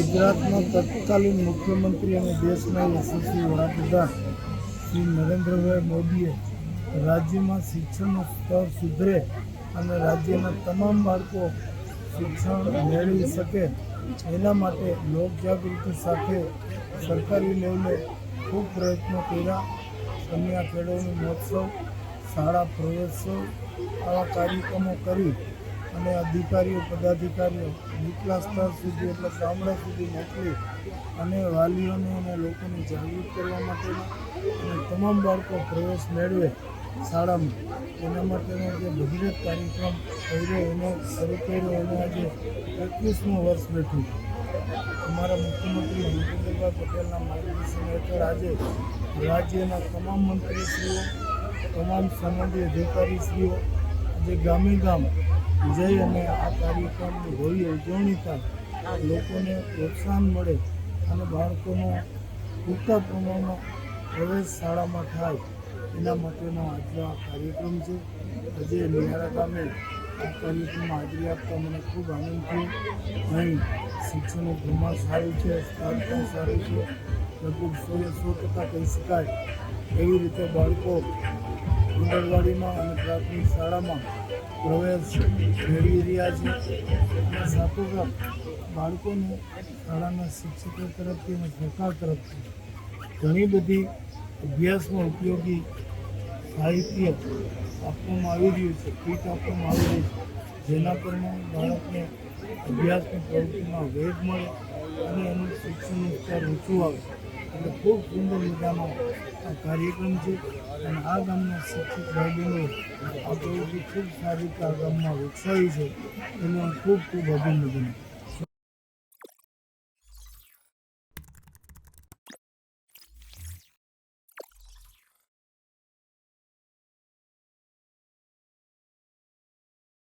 ગુજરાતના તત્કાલીન મુખ્યમંત્રી અને દેશના યશસ્વી વડાપ્રધાન શ્રી નરેન્દ્રભાઈ મોદીએ રાજ્યમાં શિક્ષણનું સ્તર સુધરે અને રાજ્યના તમામ બાળકો શિક્ષણ મેળવી શકે એના માટે લોકજાગૃતિ સાથે સરકારી લેવલે ખૂબ પ્રયત્નો કર્યા. કન્યા કેળવણી મહોત્સવ, શાળા પ્રવેશોત્સવ આવા કાર્યક્રમો કરી અને અધિકારીઓ, પદાધિકારીઓ નીચલા સ્તર સુધી એટલે ગામડા સુધી મોકલી અને વાલીઓને અને લોકોને જાગૃત કરવા માટે અને તમામ બાળકો પ્રવેશ મેળવે શાળામાં. એના માટેનો જે ભગીરથ કાર્યક્રમ કર્યો એને શરૂ કર્યો એને આજે એકવીસમું વર્ષ બેઠું. અમારા મુખ્યમંત્રી ભૂપેન્દ્રભાઈ પટેલના માર્ગદર્શન હેઠળ આજે રાજ્યના તમામ મંત્રીશ્રીઓ, તમામ સંબંધી અધિકારીશ્રીઓ, આજે ગામે ગામ જઈ અને આ કાર્યક્રમની ભવ્ય ઉજવણી થાય, લોકોને પ્રોત્સાહન મળે અને બાળકોનો પૂરતા પ્રમાણમાં પ્રવેશ શાળામાં થાય. એના માટેનો આજનો આ કાર્યક્રમ છે. આજે નિહારા ગામે આ કાર્યક્રમમાં હાજરી આપતા મને ખૂબ આનંદ થયો. અહીં શિક્ષણનું પ્રમાણ સારું છે સ્તર પણ સારું છે. લગભગ સો સો ટકા કહી શકાય. એવી રીતે બાળકો આંગણવાડીમાં અને પ્રાથમિક શાળામાં પ્રવેશ મેળવી રહ્યા છે. અને સાથોસાથ બાળકોને શાળાના શિક્ષકો તરફથી અને સરકાર તરફથી ઘણી બધી અભ્યાસમાં ઉપયોગી સાહિત્ય આપવામાં આવી રહ્યું છે, કીટ આપવામાં આવી રહી છે, જેના કારણે બાળકને અભ્યાસની પ્રવૃત્તિમાં વેગ મળે અને એનું શિક્ષણનું સ્તર ઊંચું આવે. એટલે ખૂબ સુંદર મજાનો આ કાર્યક્રમ છે અને આ ગામના શિક્ષિત ભાઈ બહેનો આ પ્રવૃત્તિ ખૂબ સારી રીતે આ ગામમાં વિકસાવી છે એનું ખૂબ ખૂબ અભિનંદન.